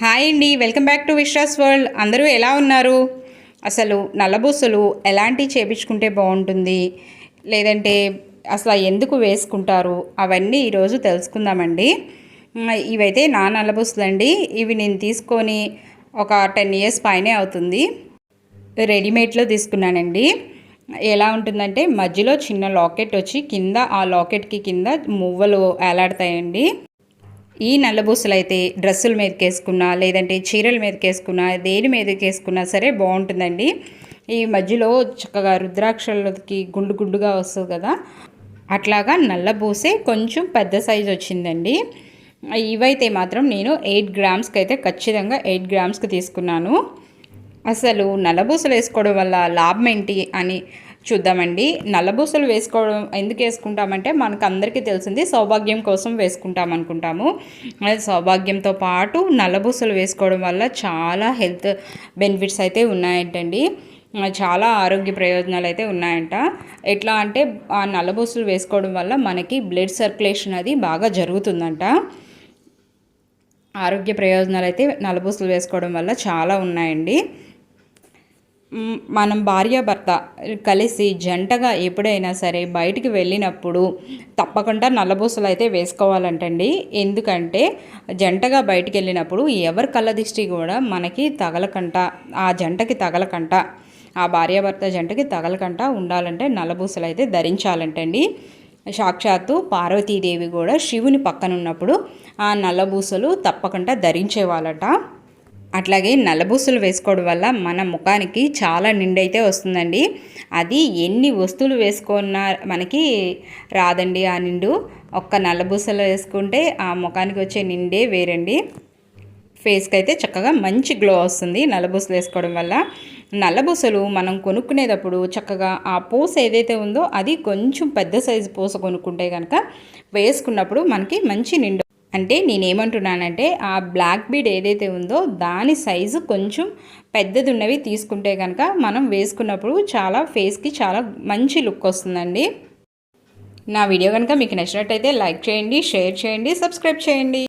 Hi అండి welcome back to Vishwas world. అందరూ ఎలా ఉన్నారు? అసలు నల్లబూసలు ఎలాంటి చేపించుకుంటే బాగుంటుంది? లేదంటే అసలు ఎందుకు వేసుకుంటారు? అవన్నీ ఈరోజు తెలుసుకుందామండి. ఇవైతే నా నల్లబూసలు అండి ఇవి నేను తీసుకొని ఒక టెన్ ఇయర్స్ పైనే అవుతుంది. రెడీమేడ్లో తీసుకున్నానండి. ఎలా ఉంటుందంటే మధ్యలో చిన్న లాకెట్ వచ్చి కింద ఆ లాకెట్కి కింద మువ్వలు వేలాడతాయండి. ఈ నల్లబూసలు అయితే డ్రెస్సుల మీదకి వేసుకున్నా లేదంటే చీరల మీదకి వేసుకున్నా దేని మీదకి వేసుకున్నా సరే బాగుంటుందండి. ఈ మధ్యలో చక్కగా రుద్రాక్షలకి గుండు గుండుగా వస్తుంది కదా అట్లాగా నల్లబూసే కొంచెం పెద్ద సైజు వచ్చిందండి. ఇవైతే మాత్రం నేను ఎయిట్ గ్రామ్స్కి అయితే ఖచ్చితంగా ఎయిట్ గ్రామ్స్కి తీసుకున్నాను. అసలు నల్లబూసలు వేసుకోవడం వల్ల లాభం ఏంటి అని చూద్దామండి. నల్లబూసలు వేసుకోవడం ఎందుకు వేసుకుంటామంటే మనకు అందరికీ తెలిసింది సౌభాగ్యం కోసం వేసుకుంటాం అనుకుంటాము సౌభాగ్యంతో పాటు నల్లబూసలు వేసుకోవడం వల్ల చాలా హెల్త్ బెనిఫిట్స్ అయితే ఉన్నాయంటండి. చాలా ఆరోగ్య ప్రయోజనాలు అయితే ఉన్నాయంట. ఎట్లా అంటే ఆ నల్లబూసలు వేసుకోవడం వల్ల మనకి బ్లడ్ సర్క్యులేషన్ అది బాగా జరుగుతుందంట. ఆరోగ్య ప్రయోజనాలు అయితే నల్లబూసలు వేసుకోవడం వల్ల చాలా ఉన్నాయండి. మనం భార్యాభర్త కలిసి జంటగా ఎప్పుడైనా సరే బయటికి వెళ్ళినప్పుడు తప్పకుండా నల్లబూసలు అయితే వేసుకోవాలంటండి. ఎందుకంటే జంటగా బయటికి వెళ్ళినప్పుడు ఎవరి కళ్ళ దిష్టి కూడా మనకి తగలకంట ఆ జంటకి తగలకంట ఆ భార్యాభర్త జంటకి తగలకంట ఉండాలంటే నల్లబూసలు అయితే ధరించాలంటండి. సాక్షాత్తు పార్వతీదేవి కూడా శివుని పక్కన ఉన్నప్పుడు ఆ నల్లబూసలు తప్పకుండా ధరించేవాళ్ళట అట్లాగే నల్లబూసులు వేసుకోవడం వల్ల మన ముఖానికి చాలా నిండైతే వస్తుందండి. అది ఎన్ని వస్తువులు వేసుకున్నా మనకి రాదండి ఆ నిండు. ఒక్క నల్లబూసలు వేసుకుంటే ఆ ముఖానికి వచ్చే నిండే వేరండి. ఫేస్కి అయితే చక్కగా మంచి గ్లో వస్తుంది నల్లబూసలు వేసుకోవడం వల్ల. నల్లబూసలు మనం కొనుక్కునేటప్పుడు చక్కగా ఆ పూస ఏదైతే ఉందో అది కొంచెం పెద్ద సైజు పూస కొనుక్కుంటే కనుక వేసుకున్నప్పుడు మనకి మంచి నిండు అంటే నేనేమంటున్నానంటే ఆ బ్లాక్ బీడ్ ఏదైతే ఉందో దాని సైజు కొంచెం పెద్దది ఉన్నవి తీసుకుంటే కనుక మనం వేసుకున్నప్పుడు చాలా ఫేస్కి చాలా మంచి లుక్ వస్తుందండి. నా వీడియో కనుక మీకు నచ్చినట్టయితే లైక్ చేయండి షేర్ చేయండి సబ్స్క్రైబ్ చేయండి.